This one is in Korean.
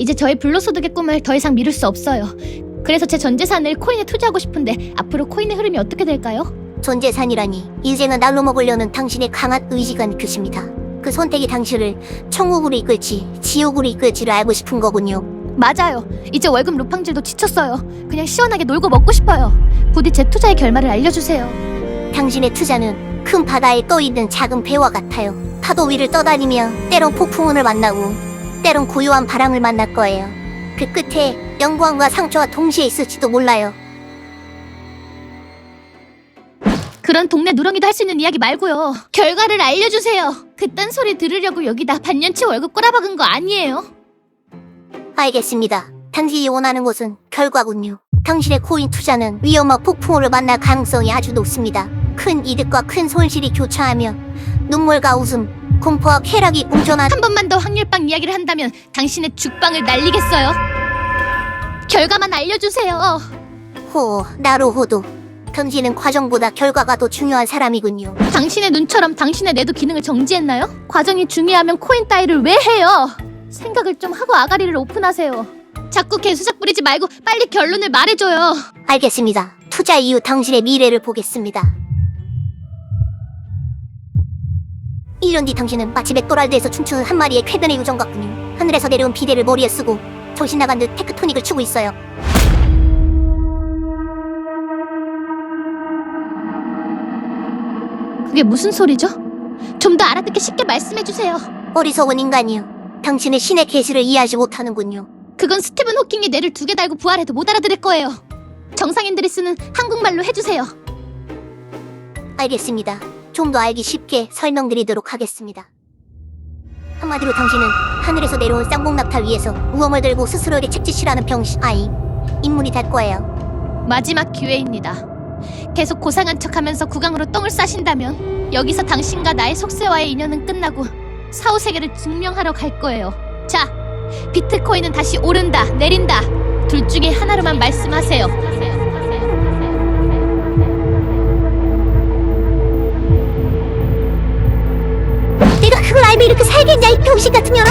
이제 저의 불로소득의 꿈을 더 이상 미룰 수 없어요. 그래서 제 전 재산을 코인에 투자하고 싶은데 앞으로 코인의 흐름이 어떻게 될까요? 전 재산이라니 인생을 날로 먹으려는 당신의 강한 의지가 느껴집니다. 그 선택이 당신을 천국으로 이끌지 지옥으로 이끌지를 알고 싶은 거군요. 맞아요. 이제 월급 루팡질도 지쳤어요. 그냥 시원하게 놀고 먹고 싶어요. 부디 제 투자의 결말을 알려주세요. 당신의 투자는 큰 바다에 떠 있는 작은 배와 같아요. 파도 위를 떠다니며 때론 폭풍운을 만나고 때론 고요한 바람을 만날 거예요. 그 끝에 영광과 상처가 동시에 있을지도 몰라요. 그런 동네 누렁이도 할 수 있는 이야기 말고요. 결과를 알려주세요. 그딴 소리 들으려고 여기다 반년치 월급 꼬라박은 거 아니에요? 알겠습니다. 당신이 원하는 것은 결과군요. 당신의 코인 투자는 위험한 폭풍우를 만날 가능성이 아주 높습니다. 큰 이득과 큰 손실이 교차하며 눈물과 웃음, 공포와 쾌락이 공존한 한 번만 더 확률빵 이야기를 한다면 당신의 죽빵을 날리겠어요. 결과만 알려주세요. 호, 나루호도. 당신은 과정보다 결과가 더 중요한 사람이군요. 당신의 눈처럼 당신의 뇌도 기능을 정지했나요? 과정이 중요하면 코인 따위를 왜 해요? 생각을 좀 하고 아가리를 오픈하세요. 자꾸 개수작 부리지 말고 빨리 결론을 말해줘요. 알겠습니다. 투자 이후 당신의 미래를 보겠습니다. 1년 뒤 당신은 마치 맥도날드에서 춤추는 한 마리의 쾌변의 요정 같군요. 하늘에서 내려온 비대를 머리에 쓰고 정신 나간 듯 테크토닉을 추고 있어요. 그게 무슨 소리죠? 좀 더 알아듣기 쉽게 말씀해 주세요. 어리석은 인간이요. 당신은 신의 계시를 이해하지 못하는군요. 그건 스티븐 호킹이 뇌를 두 개 달고 부활해도 못 알아들을 거예요. 정상인들이 쓰는 한국말로 해주세요. 알겠습니다. 좀 더 알기 쉽게 설명드리도록 하겠습니다. 한마디로 당신은 하늘에서 내려온 쌍봉낙타 위에서 우엄을 들고 스스로에게 책짓이라는 병신 아이 인물이 될 거예요. 마지막 기회입니다. 계속 고상한 척하면서 구강으로 똥을 싸신다면 여기서 당신과 나의 속세와의 인연은 끝나고 사후 세계를 증명하러 갈 거예요. 자, 비트코인은 다시 오른다, 내린다. 둘 중에 하나로만 말씀하세요. 알겠냐 이 병신 같은 년아?